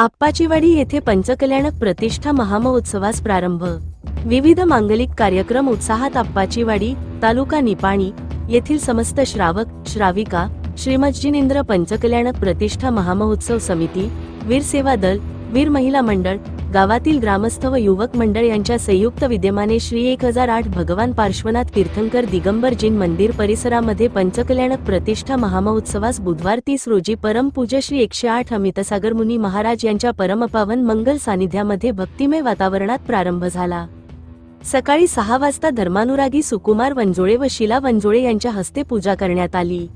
आप्पाचीवाडी येथे पंचकल्याणक प्रतिष्ठा महामहोत्सवास प्रारंभ. विविध मांगलिक कार्यक्रम उत्साहात आप्पाचीवाडी तालुका निपाणी येथील समस्त श्रावक श्राविका श्रीमज्जिनेंद्र पंचकल्याणक प्रतिष्ठा महामहोत्सव समिती वीर सेवा दल वीर महिला मंडळ गावातील ग्रामस्थ व युवक मंडळ यांच्या संयुक्त विद्यमाने श्री एक हजार आठ भगवान पार्श्वनाथ तीर्थंकर दिगंबर जीन मंदिर परिसरामध्ये पंचकल्याणक प्रतिष्ठा महामहोत्सवास बुधवार तीस रोजी परमपूज्य श्री एकशे आठ अमितसागर मुनी महाराज यांच्या परमपावन मंगल सानिध्यामध्ये भक्तिमय वातावरणात प्रारंभ झाला. सकाळी सहा वाजता धर्मानुरागी सुकुमार वंजोळे व शिला वंजोळे यांच्या हस्ते पूजा करण्यात आली.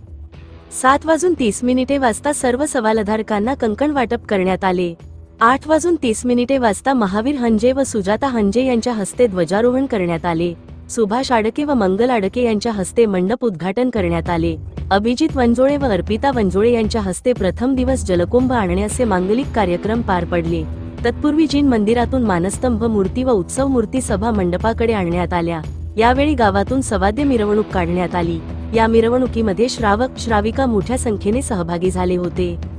सात वाजून तीस मिनिटे वाजता सर्व सवालधारकांना कंकण वाटप करण्यात आले. आठ वाजून तीस मिनिटे वाजता महावीर हंजे व सुजाता हंजे यांच्या हस्ते ध्वजारोहण करण्यात आले. सुभाष आडके व मंगल आडके यांच्या हस्ते मंडप उद्घाटन करण्यात आले. अभिजित वंजोळे व अर्पिता वंजोळे यांच्या हस्ते प्रथम दिवस जलकुंभ आणण्याचे मांगलिक कार्यक्रम पार पडले. तत्पूर्वी जीन मंदिरातून मानस्तंभ मूर्ती व उत्सव मूर्ती सभा मंडपाकडे आणण्यात आल्या. यावेळी गावातून सवाद्य मिरवणूक काढण्यात आली. या मिरवणुकीमध्ये श्रावक श्राविका मोठ्या संख्येने सहभागी झाले होते.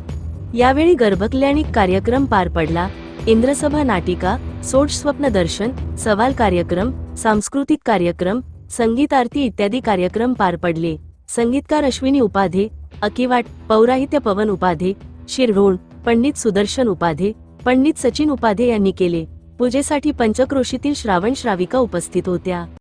यावेळी गर्भकल्याणिक कार्यक्रम पार पडला. इंद्रसभा नाटिका सोड स्वप्न दर्शन सवाल कार्यक्रम सांस्कृतिक कार्यक्रम संगीत आरती इत्यादी कार्यक्रम पार पडले. संगीतकार अश्विनी उपाधे अकिवाट पौराहित्य पवन उपाधे शिरढोण पंडित सुदर्शन उपाधे पंडित सचिन उपाधे यांनी केले. पूजेसाठी पंचक्रोशीतील श्रावण श्राविका उपस्थित होत्या.